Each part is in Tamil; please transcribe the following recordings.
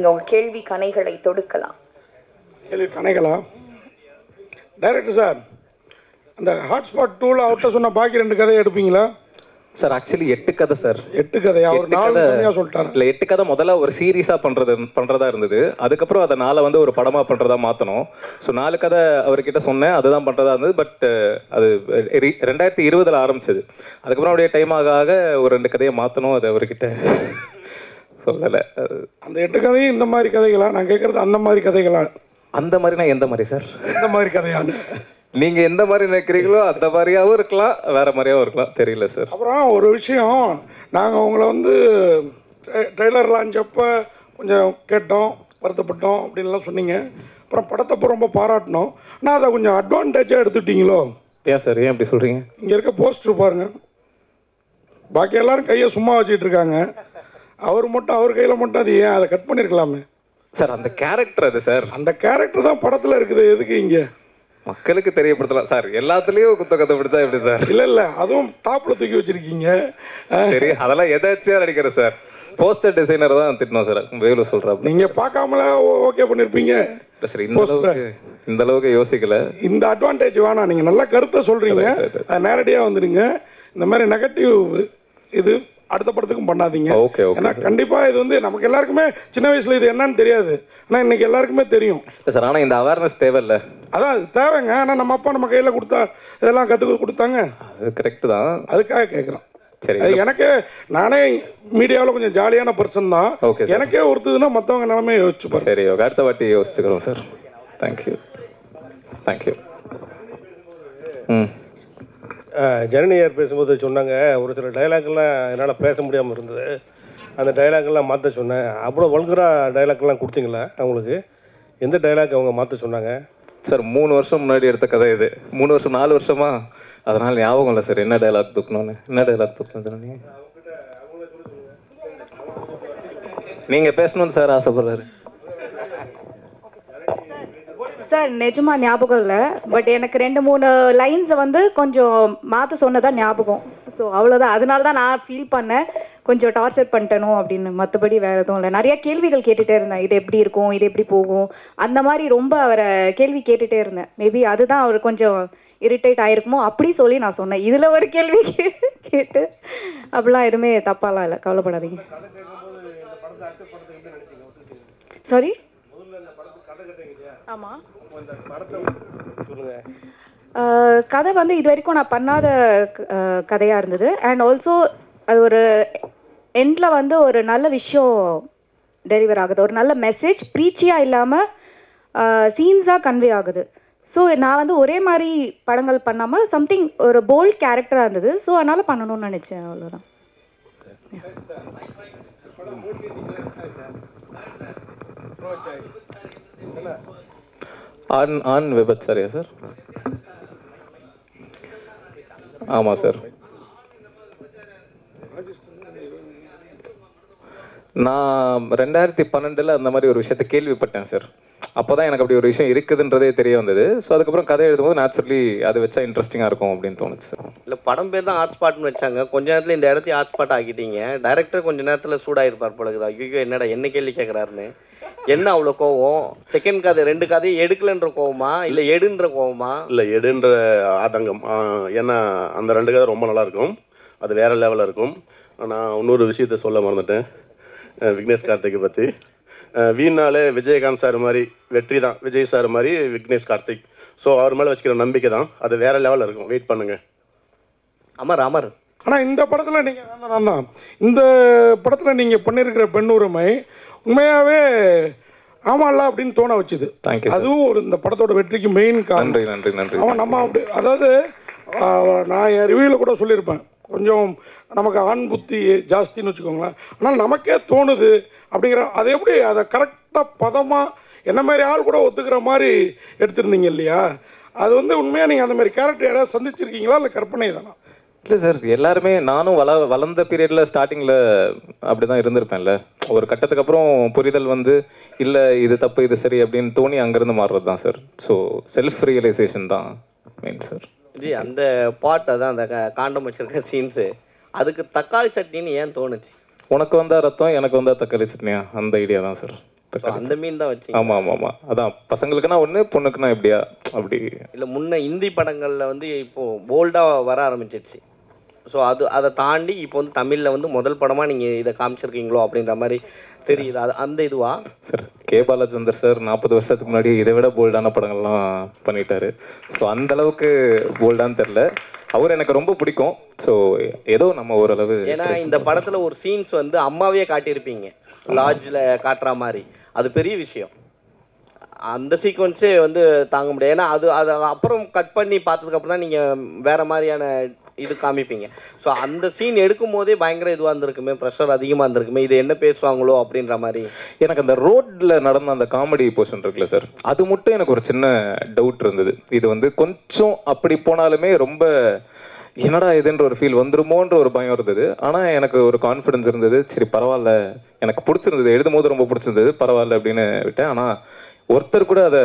நீங்க உங்க கேள்வி கணைகளை தொடுக்கலாம். கேள்வி கணைகளா? டைரக்டர் சார் அந்த ஹாட்ஸ்பாட் டூவில் அவர்கிட்ட சொன்ன பாக்கி ரெண்டு கதையை எடுப்பீங்களா? சார் ஆக்சுவலி எட்டு கதை சார் எட்டு கதையா? அவர் நாலு கதை- தனியாக சொல்லிட்டாரு. இல்ல எட்டு கதை முதல்ல ஒரு சீரியஸா பண்றது பண்றதா இருந்தது. அதுக்கப்புறம் அதை நாளை வந்து ஒரு படமா பண்றதா மாத்தணும். ஸோ நாலு கதை அவர்கிட்ட சொன்னேன். அதுதான் பண்றதா இருந்தது. பட் அது ரெண்டாயிரத்தி இருபதுல ஆரம்பிச்சது. அதுக்கப்புறம் அப்படியே டைம் ஆக ஆக ஒரு ரெண்டு கதையை மாத்தணும். அது அவர்கிட்ட. சொல்லலை. அந்த எட்டு கதையும் இந்த மாதிரி கதைகளா? நான் கேட்குறது அந்த மாதிரி கதைகளா? அந்த மாதிரினா எந்த மாதிரி சார்? இந்த மாதிரி கதையான்னு நீங்க எந்த மாதிரி நினைக்கிறீங்களோ அந்த மாதிரியாவும் இருக்கலாம் வேற மாதிரியாவும் இருக்கலாம். தெரியல சார். அப்புறம் ஒரு விஷயம் நாங்கள் உங்களை வந்து ட்ரெய்லர் லான்ச் அப்போ கொஞ்சம் கேட்டோம் வருத்தப்பட்டோம் அப்படின்லாம் சொன்னீங்க. அப்புறம் படத்தை அப்போ ரொம்ப பாராட்டினோம். ஆனால் அதை கொஞ்சம் அட்வான்டேஜாக எடுத்துட்டீங்களோ? ஏன் சார்? ஏன் அப்படி சொல்றீங்க? இங்கே இருக்க போஸ்டர் பாருங்க. பாக்கி எல்லாரும் கையை சும்மா வச்சுட்டு இருக்காங்க. அவர் மட்டும் அவர் கையில் மட்டும் அது ஏன் அதை கட் பண்ணியிருக்கலாமே சார் அந்த கேரக்டர் அது சார். அந்த கேரக்டர் தான் படத்தில் இருக்குது. எதுக்கு இங்கே? மக்களுக்கு தெரியப்படுத்தலாம். சார் எல்லாத்துலயும் குத்த கத்த பிடிச்சா எப்படி சார்? இல்லை இல்லை அதுவும் டாப்பில் தூக்கி வச்சிருக்கீங்க. சரி அதெல்லாம் எதாச்சியா நடிக்கிறேன் சார் போஸ்டர் டிசைனர் தான் திட்டணும் சார். வேலு சொல்றாப்ல. நீங்க பார்க்காமல ஓகே பண்ணிருப்பீங்க. இல்ல சார் இந்த அளவுக்கு இந்த அளவுக்கு யோசிக்கல. இந்த அட்வான்டேஜ் வேணாம். நீங்க நல்ல கருத்தை சொல்றீங்க. அது நேரடியா வந்துடுங்க. இந்த மாதிரி நெகட்டிவ் இது. அடுத்த படத்துக்கும் பண்ணாதீங்க. ஓகே ஓகே ஏன்னா கண்டிப்பா இது வந்து நமக்கு எல்லாருக்குமே சின்ன வயசுல இது என்னன்னு தெரியாது. ஆனா இன்னைக்கு எல்லாருக்குமே தெரியும். சார் ஆனா இந்த அவேர்னஸ் தேவையில்ல. அதான் அது தேவைங்க. ஆனா நம்ம அப்பா நம்ம கையில கொடுத்தா இதெல்லாம் கத்துக்க கொடுத்தாங்க. அது கரெக்ட் தான். அதுக்காக கேட்குறோம் சரி எனக்கு நானே மீடியாவில் கொஞ்சம் ஜாலியான பர்சன் தான். sir. எனக்கே ஒருத்ததுன்னா மற்றவங்க நிலமையை யோசிச்சு பாருங்க. சரி ஓகே அடுத்த வாட்டி யோசிச்சுக்கிறோம் சார். தேங்க்யூ தேங்க்யூ ம். ஜனனியார் பேசும்போது சொன்னாங்க ஒரு சில டைலாக்லாம் என்னால் பேச முடியாமல் இருந்தது. அந்த டைலாக்லாம் மாற்ற சொன்னேன். அவ்வளோ வல்கராக டைலாக்லாம் கொடுத்தீங்களா அவங்களுக்கு? எந்த டைலாக் அவங்க மாற்ற சொன்னாங்க? சார் மூணு வருஷம் முன்னாடி எடுத்த கதை இது. மூணு வருஷம் நாலு வருஷமா? அதனால ஞாபகம் இல்லை சார் என்ன டைலாக் தூக்கணும்னு என்ன டைலாக் தூக்கணும் சொன்னீங்க நீங்க பேசணும்னு சார் ஆசைப்படுறாரு. சார் நிஜமா ஞாபகம் இல்லை. பட் எனக்கு ரெண்டு மூணு லைன்ஸை வந்து கொஞ்சம் மாற்ற சொன்னதான் ஞாபகம். ஸோ அவ்வளோதான் அதனால தான் நான் ஃபீல் பண்ணேன். கொஞ்சம் டார்ச்சர் பண்ணிட்டனும் அப்படின்னு. மற்றபடி வேறு எதுவும் இல்லை. நிறைய கேள்விகள் கேட்டுகிட்டே இருந்தேன். இது எப்படி இருக்கும்? இது எப்படி போகும்? அந்த மாதிரி ரொம்ப அவரை கேள்வி கேட்டுகிட்டே இருந்தேன். மேபி அதுதான் அவர் கொஞ்சம் இரிட்டேட் ஆகிருக்குமோ அப்படி சொல்லி நான் சொன்னேன். இதில் ஒரு கேள்வி கேட்டு அப்படிலாம் எதுவுமே தப்பாலாம் இல்லை. கவலைப்படாதீங்க. சாரி ஆமாம் கதை வந்து இது வரைக்கும் நான் பண்ணாத ஆஹ் கதையா இருந்தது. அண்ட் ஆல்சோ அது ஒரு எண்டில் வந்து ஒரு நல்ல விஷயம் டெலிவர் ஆகுது. ஒரு நல்ல மெசேஜ் ப்ரீச்சியாக இல்லாமல் சீன்ஸாக கன்வே ஆகுது. ஸோ நான் வந்து ஒரே மாதிரி படங்கள் பண்ணாமல் சம்திங் ஒரு போல்ட் கேரக்டராக இருந்தது. ஸோ அதனால் பண்ணணும்னு நினச்சேன். அவ்வளோதான் ஆண் ஆண் விபச்சாரியா சார் ஆமாம் சார் நான் ரெண்டாயிரத்தி பன்னெண்டில் அந்த மாதிரி ஒரு விஷயத்தை கேள்விப்பட்டேன் சார் அப்போ தான் எனக்கு அப்படி ஒரு விஷயம் இருக்குதுன்றதே தெரிய வந்தது. ஸோ அதுக்கப்புறம் கதை எழுதும்போது நேச்சுரலி அது வச்சா இன்ட்ரெஸ்டிங்காக இருக்கும் அப்படின்னு தோணுச்சு சார் இல்லை படம் பேர் தான் ஹாட் ஸ்பாட்னு வச்சாங்க. கொஞ்ச நேரத்தில் இந்த இடத்தையும் ஹாட் ஸ்பாட் ஆக்கிட்டீங்க. டைரக்டர் கொஞ்ச நேரத்தில் சூடாயிருப்பார் போல ஐயோ என்னடா என்ன கேள்வி கேட்குறாருன்னு என்ன அவ்வளோ கோவம்? செகண்ட் கதை ரெண்டு கதையும் எடுக்கலன்ற கோவமா? இல்லை எடுன்ற கோவமா? இல்லை எடுன்ற ஆதங்கம். ஏன்னா அந்த ரெண்டு கதை ரொம்ப நல்லா இருக்கும். அது வேற லெவலில் இருக்கும். நான் இன்னொரு விஷயத்த சொல்ல மறந்துட்டேன். விக்னேஷ் கார்த்திகை பற்றி வீணாலே விஜயகாந்த் சார் மாதிரி வெற்றி தான். விஜய் சார் மாதிரி விக்னேஷ் கார்த்திக். ஸோ அவர் மேலே வச்சுக்கிற நம்பிக்கை தான். அது வேற லெவலில் இருக்கும். வெயிட் பண்ணுங்க. அமர் அமர். ஆனா இந்த படத்துல நீங்க நான் தான். இந்த படத்துல நீங்க பண்ணியிருக்கிற பெண் உரிமை உண்மையாவே ஆமால்ல அப்படின்னு தோண வச்சுது. தேங்க்யூ அதுவும் ஒரு இந்த படத்தோட வெற்றிக்கு மெயின் காரணம். நன்றி நன்றி நன்றி. அவன் நம்ம அப்படி அதாவது நான் என் ரிவ்யூவில் கூட சொல்லியிருப்பேன். கொஞ்சம் நமக்கு ஆண் புத்தி ஜாஸ்தின்னு வச்சுக்கோங்களேன். ஆனால் நமக்கே தோணுது அப்படிங்கிற அது எப்படி அதை கரெக்டாக பதமாக என்ன மாதிரி ஆள் கூட ஒத்துக்கிற மாதிரி எடுத்திருந்தீங்க இல்லையா? அது வந்து உண்மையாக நீங்கள் அந்த மாதிரி கேரக்டர் யாராவது சந்திச்சிருக்கீங்களா இல்லை கற்பனை தானா? இல்லை சார் எல்லாருமே நானும் வள வளர்ந்த பீரியடில் ஸ்டார்டிங்கில் அப்படி தான் இருந்திருப்பேன்ல. ஒரு கட்டத்துக்கு அப்புறம் புரிதல் வந்து இல்லை இது தப்பு இது சரி அப்படின்னு தோணி அங்கேருந்து மாறுறது தான் சார் ஸோ செல்ஃப் ரியலைசேஷன் தான் மெயின் சார் ஜி அந்த பாட் அதான் அந்த காண்டம் வச்சிருக்க சீன்ஸு அதுக்கு தக்காளி சட்னின்னு ஏன் தோணுச்சு? உனக்கு வந்தா ரத்தம் எனக்கு வந்தா தக்காளி சட்னியா? அந்த ஐடியா தான் சார் அந்த மீன் தான் வச்சீங்க. ஆமாம் ஆமாம் ஆமாம் அதான் பசங்களுக்குன்னா ஒன்று பொண்ணுக்குன்னா எப்படியா? அப்படி. இல்லை முன்ன இந்தி படங்களில் வந்து இப்போ போல்டாக வர ஆரம்பிச்சிருச்சு. ஸோ அது அதை தாண்டி இப்போ வந்து தமிழில் வந்து முதல் படமாக நீங்கள் இதை காமிச்சிருக்கீங்களோ அப்படின்ற மாதிரி தெரியுது. அது அந்த இதுவா? Sir K. பாலச்சந்தர் சார் நாற்பது வருஷத்துக்கு முன்னாடி இதை விட போல்டான படங்கள்லாம் பண்ணிட்டாரு. ஸோ அந்த அளவுக்கு போல்டான்னு தெரில அவர் எனக்கு ரொம்ப பிடிக்கும். ஸோ ஏதோ நம்ம ஓரளவு ஏன்னா இந்த படத்துல ஒரு சீன்ஸ் வந்து அம்மாவே காட்டியிருப்பீங்க. லாட்ஜில் காட்டுற மாதிரி. அது பெரிய விஷயம். அந்த சீக்வன்ஸே வந்து தாங்க முடியாது. ஏன்னா அது அது அப்புறம் கட் பண்ணி பார்த்ததுக்கு அப்புறம் தான் நீங்கள் வேற மாதிரியான இது காமிப்பீங்க. ஸோ அந்த சீன் எடுக்கும் போதே பயங்கர இதுவாக இருந்திருக்குமே ப்ரெஷர் அதிகமாக இருந்திருக்குமே இது என்ன பேசுவாங்களோ அப்படின்ற மாதிரி. எனக்கு அந்த ரோட்டில் நடந்த அந்த காமெடி போர்ஷன் இருக்குல்ல சார் அது மட்டும் எனக்கு ஒரு சின்ன டவுட் இருந்தது. இது வந்து கொஞ்சம் அப்படி போனாலுமே ரொம்ப என்னடா இதுன்ற ஒரு ஃபீல் வந்துருமோன்ற ஒரு பயம் இருந்தது. ஆனால் எனக்கு ஒரு கான்ஃபிடன்ஸ் இருந்தது. சரி பரவாயில்ல. எனக்கு பிடிச்சிருந்தது. எழுதும் போது ரொம்ப பிடிச்சிருந்தது. பரவாயில்ல அப்படின்னு விட்டேன். ஆனால் ஒருத்தர் கூட அதை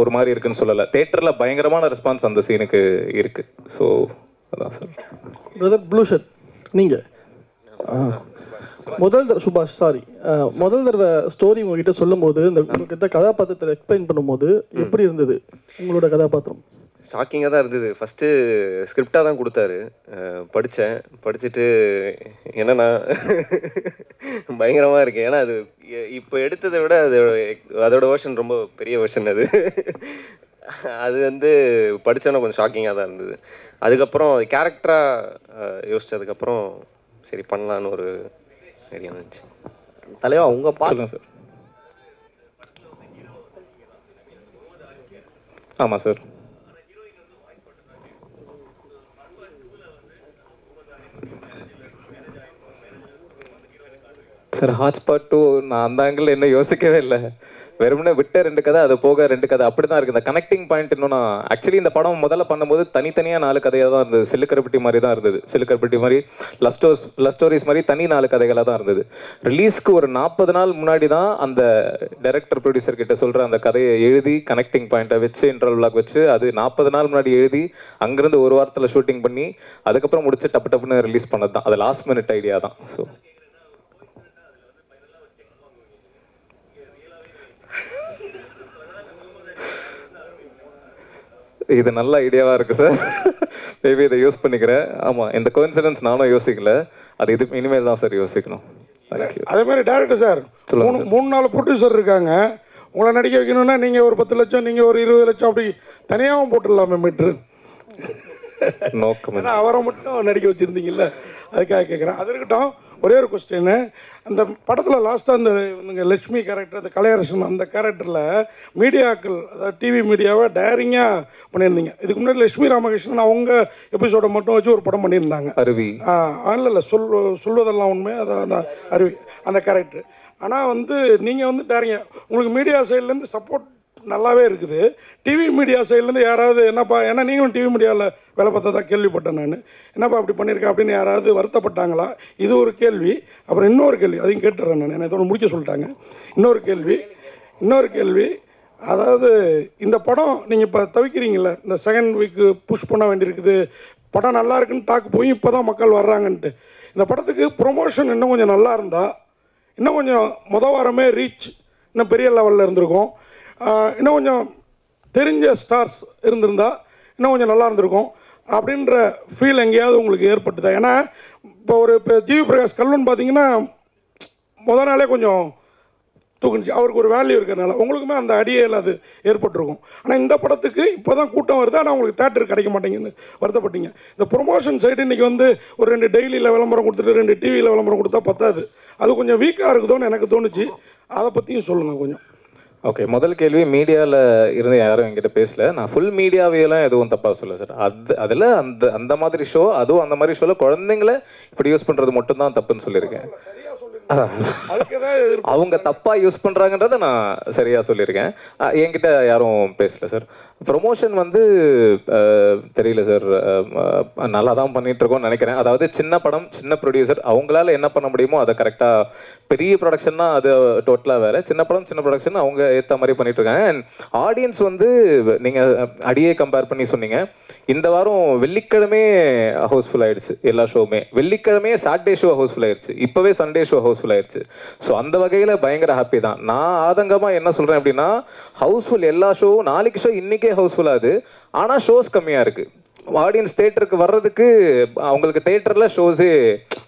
ஒரு மாதிரி இருக்குன்னு சொல்லலை. தேட்டரில் பயங்கரமான ரெஸ்பான்ஸ் அந்த சீனுக்கு இருக்குது ஸோ அதான் சார். பிரதர் ப்ளூ ஷர்ட் நீங்கள் முதல் தடவை சுபாஷ் சாரி முதல் தடவை ஸ்டோரி உங்ககிட்ட சொல்லும்போது இந்த உங்ககிட்ட கதாபாத்திரத்தை எக்ஸ்பிளைன் பண்ணும்போது எப்படி இருந்தது உங்களோட கதாபாத்திரம்? ஷாக்கிங்காக தான் இருந்தது. ஃபஸ்ட்டு ஸ்கிரிப்டாக தான் கொடுத்தாரு. படித்தேன் படிச்சுட்டு என்னன்னா பயங்கரமாக இருக்கு. ஏன்னா அது இப்போ எடுத்ததை விட அது அதோட வெர்ஷன் ரொம்ப பெரிய வெர்ஷன் அது. அது வந்து படித்தோன்னே கொஞ்சம் ஷாக்கிங்காக தான் இருந்தது. அதுக்கப்புறம் கேரக்டராக யோசிச்சதுக்கப்புறம் சரி பண்ணலான்னு ஒரு ஐடியா வந்துச்சு. தலைவா உங்கள் பாருங்க சார். ஆமாம் சார். சார் ஹாட்ஸ்பாட் டூ நான் அந்த ஆங்கிள் என்ன யோசிக்கவே இல்லை. வெறும்னு விட்ட ரெண்டு கதை அது போக ரெண்டு கதை. அப்படி தான் இருக்குது இந்த கனெக்டிங் பாயிண்ட் என்னன்னா ஆக்சுவலி இந்த படம் முதல்ல பண்ணும்போது தனித்தனியாக நாலு கதையாக தான் இருந்தது. சிலுக்கருப்பட்டி மாதிரி தான் இருந்தது. சிலுக்கருப்பட்டி மாதிரி லவ் ஸ்டோர்ஸ் லவ் ஸ்டோரிஸ் மாதிரி தனி நாலு கதைகளாக தான் இருந்தது. ரிலீஸ்க்கு ஒரு நாற்பது நாள் முன்னாடி தான் அந்த டைரக்டர் ப்ரொடியூசர் கிட்ட சொல்கிற அந்த கதையை எழுதி கனெக்டிங் பாயிண்ட்டை வச்சு இன்டர்வல் பிளாக் வச்சு அது நாற்பது நாள் முன்னாடி எழுதி அங்கேருந்து ஒரு வாரத்தில் ஷூட்டிங் பண்ணி அதுக்கப்புறம் முடிச்சு டப்பு டப்புன்னு ரிலீஸ் பண்ணது தான் அது லாஸ்ட் மினிட் ஐடியா தான். ஸோ இது நல்ல ஐடியாவாக இருக்குது சார் மேபி இதை யூஸ் பண்ணிக்கிறேன். ஆமாம் இந்த கோயின்சிடன்ஸ் நானும் யோசிக்கல. அது இது இனிமேல் தான் சார் யோசிக்கணும். அதே மாதிரி டேரக்டர் சார் மூணு மூணு நாலு ப்ரொடியூசர் இருக்காங்க. உங்களை நடிக்க வைக்கணும்னா நீங்கள் ஒரு பத்து லட்சம் நீங்கள் ஒரு இருபது லட்சம் அப்படி தனியாகவும் போட்டுடலாமே மீட்ரு நோக்கம். அவரை மட்டும் நடிக்க வச்சுருந்தீங்கல்ல. அதுக்காக கேட்குறேன் அது இருக்கட்டும் ஒரே ஒரு கொஸ்டின் அந்த படத்தில் லாஸ்ட்டாக அந்த இவங்க லட்சுமி கேரக்டர் அந்த கலையரசன் அந்த கேரக்டரில் மீடியாக்கள் அதாவது டிவி மீடியாவை டேரிங்காக பண்ணியிருந்தீங்க. இதுக்கு முன்னாடி லட்சுமி ராமகிருஷ்ணன் அவங்க எபிசோடை மட்டும் வச்சு ஒரு படம் பண்ணியிருந்தாங்க. அருவி. இல்லை இல்லை சொல் சொல்வதெல்லாம் உண்மை அது அந்த அருவி அந்த கேரக்டர் ஆனால் வந்து நீங்கள் வந்து டேரிங்க உங்களுக்கு மீடியா சைட்லேருந்து சப்போர்ட் நல்லாவே இருக்குது. டிவி மீடியா சைட்லேருந்து யாராவது என்னப்பா ஏன்னா நீங்களும் டிவி மீடியாவில் வேலை பார்த்ததா கேள்விப்பட்டேன் நான். என்னப்பா அப்படி பண்ணியிருக்கேன் அப்படின்னு யாராவது வருத்தப்பட்டாங்களா? இது ஒரு கேள்வி. அப்புறம் இன்னொரு கேள்வி அதையும் கேட்டுறேன் நான். என்னை இதோட முடிக்க சொல்லிட்டாங்க. இன்னொரு கேள்வி இன்னொரு கேள்வி. அதாவது இந்த படம் நீங்கள் இப்போ தவிக்கிறீங்கள இந்த செகண்ட் வீக்கு புஷ் பண்ண வேண்டியிருக்குது. படம் நல்லா இருக்குன்னு டாக் போய் இப்போ தான் மக்கள் வர்றாங்கன்ட்டு. இந்த படத்துக்கு ப்ரொமோஷன் இன்னும் கொஞ்சம் நல்லா இருந்தால் இன்னும் கொஞ்சம் முத வாரமே ரீச் இன்னும் பெரிய லெவலில் இருந்திருக்கும். இன்னும் கொஞ்சம் தெரிஞ்ச ஸ்டார்ஸ் இருந்திருந்தா இன்னும் கொஞ்சம் நல்லா இருந்திருக்கும் அப்படின்ற ஃபீல் எங்கேயாவது உங்களுக்கு ஏற்பட்டுதா? ஏன்னா இப்போ ஒரு இப்போ ஜிவி பிரகாஷ் கல்லுன்னு பார்த்தீங்கன்னா முத நாளே கொஞ்சம் தூக்குனுச்சு. அவருக்கு ஒரு வேல்யூ இருக்கிறனால உங்களுக்குமே அந்த அடியில் அது ஏற்பட்டிருக்கும். ஆனால் இந்த படத்துக்கு இப்போ தான் கூட்டம் வருது. ஆனால் உங்களுக்கு தேட்டர் கிடைக்க மாட்டேங்குன்னு வருத்தப்பட்டீங்க. இந்த ப்ரொமோஷன் சைடு இன்றைக்கி வந்து ஒரு ரெண்டு டெய்லியில் விளம்பரம் கொடுத்துட்டு ரெண்டு டிவியில் விளம்பரம் கொடுத்தா பத்தாது. அது கொஞ்சம் வீக்காக இருக்குதோன்னு எனக்கு தோணுச்சு. அதை பற்றியும் சொல்லுங்கள் கொஞ்சம். ஓகே முதல் கேள்வி மீடியாவில் இருந்து யாரும் என்கிட்ட பேசல. நான் ஃபுல் மீடியாவையெல்லாம் எதுவும் தப்பாக சொல்ல சார் அது அதில் அந்த அந்த மாதிரி ஷோ அதுவும் அந்த மாதிரி ஷோவில் குழந்தைங்கள இப்படி யூஸ் பண்ணுறது மட்டும்தான் தப்புன்னு சொல்லியிருக்கேன். அவங்க தப்பாக யூஸ் பண்ணுறாங்கன்றத நான் சரியாக சொல்லியிருக்கேன். என்கிட்ட யாரும் பேசல சார் ப்ரொமோஷன் வந்து தெரியல சார் நல்லா தான் பண்ணிட்டு இருக்கோம்னு நினைக்கிறேன். அதாவது சின்ன படம் சின்ன ப்ரொடியூசர் அவங்களால என்ன பண்ண முடியுமோ அதை கரெக்டாக பெரிய ப்ரொடக்ஷன்னா அது டோட்டலாக வேறு சின்ன படம் சின்ன ப்ரொடக்ஷன் அவங்க ஏற்ற மாதிரி பண்ணிகிட்ருக்காங்க அண்ட் ஆடியன்ஸ் வந்து நீங்கள் அடியே கம்பேர் பண்ணி சொன்னீங்க. இந்த வாரம் வெள்ளிக்கிழமே ஹவுஸ்ஃபுல் ஆயிடுச்சு எல்லா ஷோவுமே வெள்ளிக்கிழமையே சாட்டர்டே ஷோ ஹவுஸ்ஃபுல் ஆயிடுச்சு. இப்போவே சண்டே ஷோ ஹவுஸ்ஃபுல் ஆயிடுச்சு. ஸோ அந்த வகையில் பயங்கர ஹாப்பி தான். நான் ஆதங்கமாக என்ன சொல்கிறேன் அப்படின்னா ஹவுஸ்ஃபுல் எல்லா ஷோவும் நாளைக்கு ஷோ இன்றைக்கே ஹவுஸ்ஃபுல்லாக அது. ஆனால் ஷோஸ் கம்மியாக இருக்குது ஆடியன்ஸ் தேட்டருக்கு வர்றதுக்கு அவங்களுக்கு தேட்டரில் ஷோஸே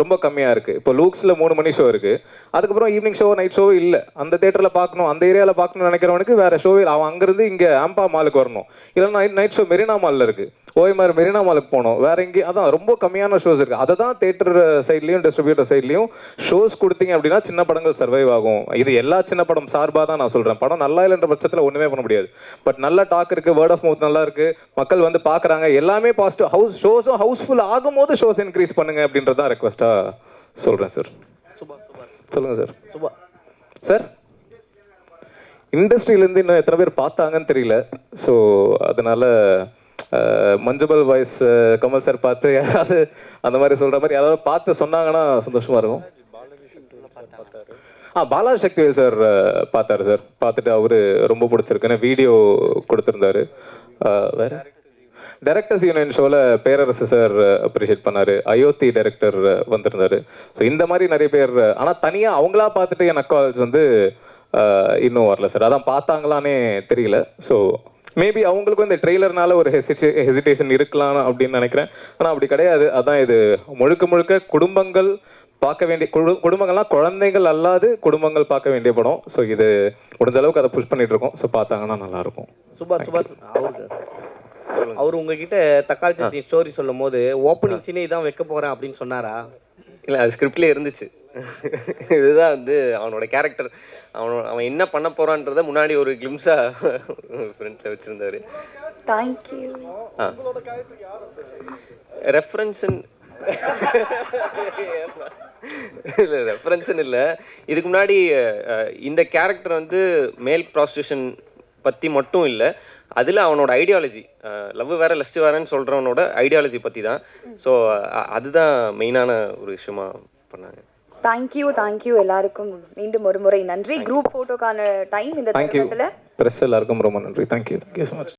ரொம்ப கம்மியாக இருக்குது இப்போ லூக்ஸில் மூணு மணி ஷோ இருக்குது அதுக்கப்புறம் ஈவினிங் ஷோ நைட் ஷோ இல்லை. அந்த தேட்டரில் பார்க்கணும் அந்த ஏரியாவில் பார்க்கணும்னு நினைக்கிறவனுக்கு வேறு ஷோவே அவன் அங்கேருந்து இங்கே ஆம்பா மாலுக்கு வரணும். இல்லைன்னா நைட் நைட் ஷோ மெரினா மாலில் இருக்குது ஓய்மார் மெரினா மாலுக்கு போகணும் வேற எங்கேயும் அதான் ரொம்ப கம்மியான ஷோஸ் இருக்குது அதை தான் தேட்டர் சைட்லேயும் டிஸ்ட்ரிபியூட்டர் சைட்லேயும் ஷோஸ் கொடுத்தீங்க அப்படின்னா சின்ன படங்கள் சர்வைவ் ஆகும். இது எல்லா சின்ன படம் சார்பாக தான் நான் சொல்கிறேன் படம் நல்லா இல்லைன்ற பட்சத்தில் ஒன்றுமே பண்ண முடியாது. பட் நல்ல டாக் இருக்குது வேர்ட் ஆஃப் மவுத் நல்லா இருக்குது மக்கள் வந்து பார்க்குறாங்க. எல்லாமே பாசிட்டிவ் ஹவுஸ் ஷோஸும் ஹவுஸ்ஃபுல் ஆகும்போது ஷோஸ் இன்க்ரீஸ் பண்ணுங்க அப்படின்றது தான் ரெக்வஸ்ட்டாக சொல்கிறேன் சார் சொல்லுங்கள் சார் சுபா சார் இண்டஸ்ட்ரியிலேருந்து இன்னும் எத்தனை பேர் பார்த்தாங்கன்னு தெரியல. ஸோ அதனால மஞ்சபல் வாய்ஸ் கமல் சார் பார்த்து யாராவது அந்த மாதிரி சொல்கிற மாதிரி யாராவது பார்த்து சொன்னாங்கன்னா சந்தோஷமா இருக்கும். ஆ பாலா சக்திவேல் சார் பார்த்தாரு சார் பார்த்துட்டு அவரு ரொம்ப பிடிச்சிருக்குன்னு வீடியோ கொடுத்துருந்தாரு. வேற? டைரக்டர்ஸ் யூனியன் ஷோவில் பேரரசு சார் அப்ரிஷியேட் பண்ணார். அயோத்தி டைரக்டர் வந்திருந்தார். ஸோ இந்த மாதிரி நிறைய பேர் ஆனால் தனியாக அவங்களா பார்த்துட்டு என் அக்கால்ஸ் வந்து இன்னும் வரல சார் அதான் பார்த்தாங்களானே தெரியல. ஸோ மேபி அவங்களுக்கும் இந்த ட்ரெய்லர்னால ஒரு ஹெசிடே ஹெசிடேஷன் இருக்கலாம் அப்படின்னு நினைக்கிறேன். ஆனால் அப்படி கிடையாது. அதான் இது. முழுக்க முழுக்க குடும்பங்கள் பார்க்க வேண்டிய குடு குடும்பங்கள்லாம் குழந்தைகள் அல்லாது குடும்பங்கள் பார்க்க வேண்டிய படம். ஸோ இது முடிஞ்ச அளவுக்கு அதை புஷ் பண்ணிட்டு இருக்கோம். ஸோ பார்த்தாங்கன்னா நல்லா இருக்கும் சுபா சுபா அவருக்கு அவர் உங்ககிட்ட தக்காளி சட்னி ஸ்டோரி சொல்லும் போது ஓப்பனிங் சீனே இதான் வைக்க போறேன் அப்படின்னு சொன்னாரா? இல்லை அது ஸ்கிரிப்ட்லேயே இருந்துச்சு. இதுதான் வந்து அவனோட கேரக்டர் அவனோட அவன் என்ன பண்ண போறான்றத முன்னாடி ஒரு கிளிம்ஸாக ஃப்ரெண்ட்ஸில் வச்சுருந்தாரு. ரெஃபரன்ஸுன்னு இல்லை ரெஃபரன்ஸுன்னு இல்லை. இதுக்கு முன்னாடி இந்த கேரக்டர் வந்து மேல் ப்ராஸ்டியூஷன் பற்றி மட்டும் இல்லை. அதில் அவனோட ஐடியாலஜி லவ் வேற லஸ்ட் வேறன்னு சொல்கிறவனோட ஐடியாலஜி பற்றி தான் ஸோ அதுதான் மெயினான ஒரு விஷயமா பண்ணாங்க. தேங்க்யூ தேங்க்யூ எல்லாருக்கும். மீண்டும் ஒரு முறை நன்றி. குரூப் போட்டோக்கான டைம் இந்த தேங்க்யூ ப்ரெஸ் எல்லாருக்கும் ரொம்ப நன்றி. Thank you thank you so much